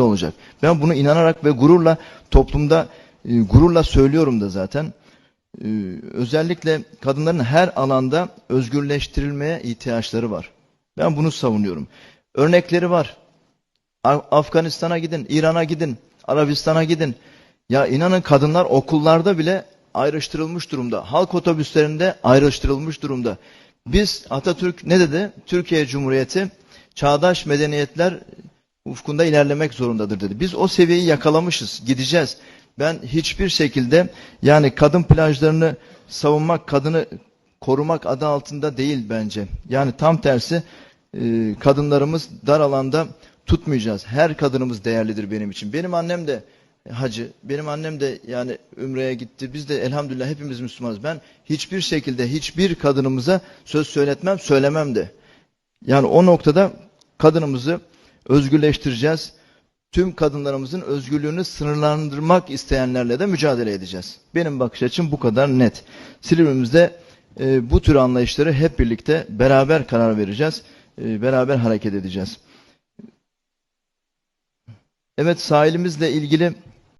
olacak. Ben bunu inanarak ve gururla toplumda e, gururla söylüyorum da zaten. E, özellikle kadınların her alanda özgürleştirilmeye ihtiyaçları var. Ben bunu savunuyorum. Örnekleri var. Afganistan'a gidin, İran'a gidin, Arabistan'a gidin. Ya inanın kadınlar okullarda bile ayrıştırılmış durumda. Halk otobüslerinde ayrıştırılmış durumda. Biz Atatürk ne dedi? Türkiye Cumhuriyeti çağdaş medeniyetler ufkunda ilerlemek zorundadır dedi. Biz o seviyeyi yakalamışız, gideceğiz. Ben hiçbir şekilde yani kadın plajlarını savunmak, kadını korumak adı altında değil bence. Yani tam tersi e, kadınlarımız dar alanda tutmayacağız. Her kadınımız değerlidir benim için. Benim annem de hacı, benim annem de yani Ümre'ye gitti. Biz de elhamdülillah hepimiz Müslümanız. Ben hiçbir şekilde hiçbir kadınımıza söz söyletmem, söylemem de. Yani o noktada kadınımızı özgürleştireceğiz. Tüm kadınlarımızın özgürlüğünü sınırlandırmak isteyenlerle de mücadele edeceğiz. Benim bakış açım bu kadar net. Silivrimizde e, bu tür anlayışları hep birlikte beraber karar vereceğiz. E, beraber hareket edeceğiz. Evet sahilimizle ilgili